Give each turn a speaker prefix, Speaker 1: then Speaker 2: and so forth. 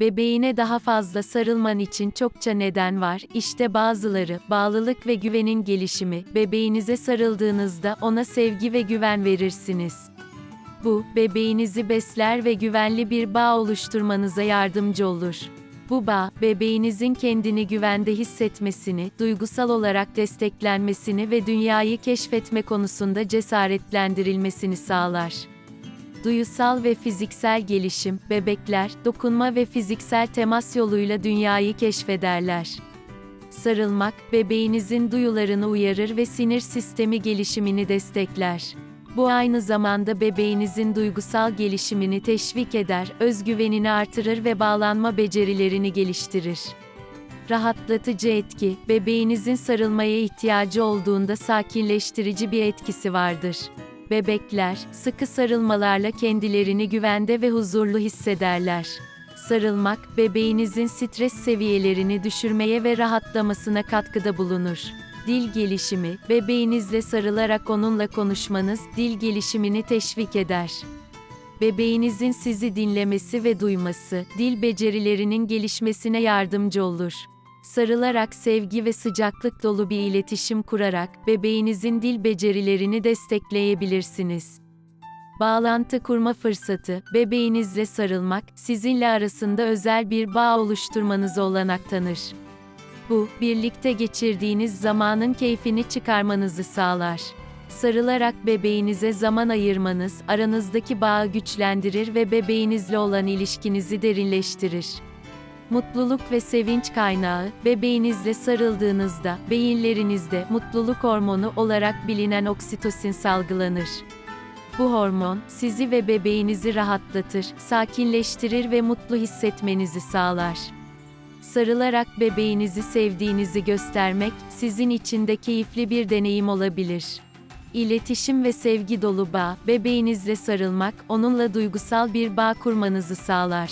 Speaker 1: Bebeğine daha fazla sarılman için çokça neden var. İşte bazıları, bağlılık ve güvenin gelişimi. Bebeğinize sarıldığınızda ona sevgi ve güven verirsiniz. Bu, bebeğinizi besler ve güvenli bir bağ oluşturmanıza yardımcı olur. Bu bağ, bebeğinizin kendini güvende hissetmesini, duygusal olarak desteklenmesini ve dünyayı keşfetme konusunda cesaretlendirilmesini sağlar. Duyusal ve fiziksel gelişim, bebekler, dokunma ve fiziksel temas yoluyla dünyayı keşfederler. Sarılmak, bebeğinizin duyularını uyarır ve sinir sistemi gelişimini destekler. Bu aynı zamanda bebeğinizin duygusal gelişimini teşvik eder, özgüvenini artırır ve bağlanma becerilerini geliştirir. Rahatlatıcı etki, bebeğinizin sarılmaya ihtiyacı olduğunda sakinleştirici bir etkisi vardır. Bebekler, sıkı sarılmalarla kendilerini güvende ve huzurlu hissederler. Sarılmak, bebeğinizin stres seviyelerini düşürmeye ve rahatlamasına katkıda bulunur. Dil gelişimi, bebeğinizle sarılarak onunla konuşmanız, dil gelişimini teşvik eder. Bebeğinizin sizi dinlemesi ve duyması, dil becerilerinin gelişmesine yardımcı olur. Sarılarak sevgi ve sıcaklık dolu bir iletişim kurarak, bebeğinizin dil becerilerini destekleyebilirsiniz. Bağlantı kurma fırsatı, bebeğinizle sarılmak, sizinle arasında özel bir bağ oluşturmanıza olanak tanır. Bu, birlikte geçirdiğiniz zamanın keyfini çıkarmanızı sağlar. Sarılarak bebeğinize zaman ayırmanız, aranızdaki bağı güçlendirir ve bebeğinizle olan ilişkinizi derinleştirir. Mutluluk ve sevinç kaynağı, bebeğinizle sarıldığınızda, beyinlerinizde mutluluk hormonu olarak bilinen oksitosin salgılanır. Bu hormon, sizi ve bebeğinizi rahatlatır, sakinleştirir ve mutlu hissetmenizi sağlar. Sarılarak bebeğinizi sevdiğinizi göstermek, sizin için de keyifli bir deneyim olabilir. İletişim ve sevgi dolu bağ, bebeğinizle sarılmak, onunla duygusal bir bağ kurmanızı sağlar.